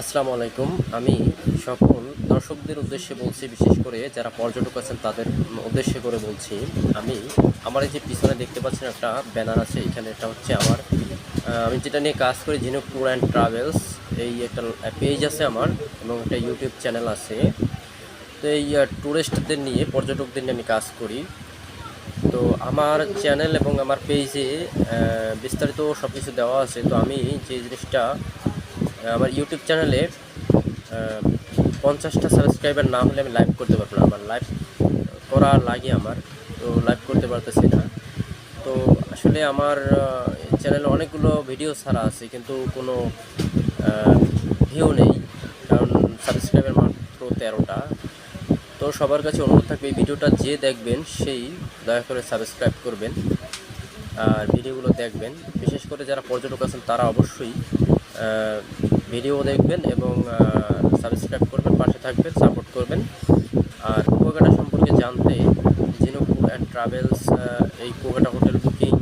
আসসালামু আলাইকুম। আমি সকল দর্শকদের উদ্দেশ্যে বলছি, বিশেষ করে যারা পর্যটক আছেন, তাদের উদ্দেশ্যে করে বলছি, আমি আমার এই যে পিছনে দেখতে পাচ্ছেন একটা ব্যানার আছে, এখানে এটা হচ্ছে আমার আমি যেটা নিয়ে কাজ করি ঝিনুক ট্যুর অ্যান্ড ট্রাভেলস এই একটা পেজ আছে আমার এবং একটা ইউটিউব চ্যানেল আছে। তো এই ট্যুরিস্টদের নিয়ে, পর্যটকদের নিয়ে আমি কাজ করি। তো আমার চ্যানেল এবং আমার পেজে বিস্তারিত সব কিছু দেওয়া আছে। তো আমি যে জিনিসটা আমার ইউটিউব চ্যানেলে পঞ্চাশটা সাবস্ক্রাইবার না হলে আমি লাইভ করতে পারব না। আমার লাইভ করা লাগে আমার, তো লাইভ করতে পারতেছি না। তো আসলে আমার চ্যানেলে অনেকগুলো ভিডিও ছাড়া আছে, কিন্তু কোনো ভিউ নেই। কারণ সাবস্ক্রাইবার মাত্র তেরোটা। তো সবার কাছে অনুরোধ থাকবে, এই ভিডিওটা যে দেখবেন, সেই দয়া করে সাবস্ক্রাইব করবেন। আর ভিডিওগুলো দেখবেন। বিশেষ করে যারা পর্যটক আছেন, তারা অবশ্যই ভিডিও দেখবেন এবং সাবস্ক্রাইব করবেন, পাশে থাকবেন সাপোর্ট করবেন। আর কুয়াকাটা সম্পর্কে জানতে ঝিনুক অ্যান্ড ট্রাভেলস এই কুয়াকাটা হোটেল বুকিং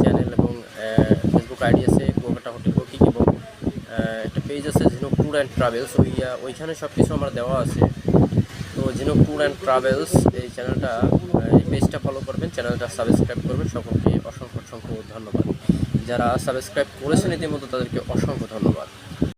চ্যানেল এবং ফেসবুক আইডি আছে, কুয়াকাটা হোটেল বুকিং এবং একটা পেজ আছে ঝিনুক ট্যুর অ্যান্ড ট্রাভেলস ওই ওইখানে সব কিছু আমার দেওয়া আছে। তো ঝিনুক ট্যুর অ্যান্ড ট্রাভেলস এই চ্যানেলটা পেজটা ফলো করবেন চ্যানেলটা সাবস্ক্রাইব করবেন। সকলকে অসংখ্য অসংখ্য ধন্যবাদ। যারা সাবস্ক্রাইব করেছেন ইতিমধ্যে তাদেরকে অসংখ্য ধন্যবাদ।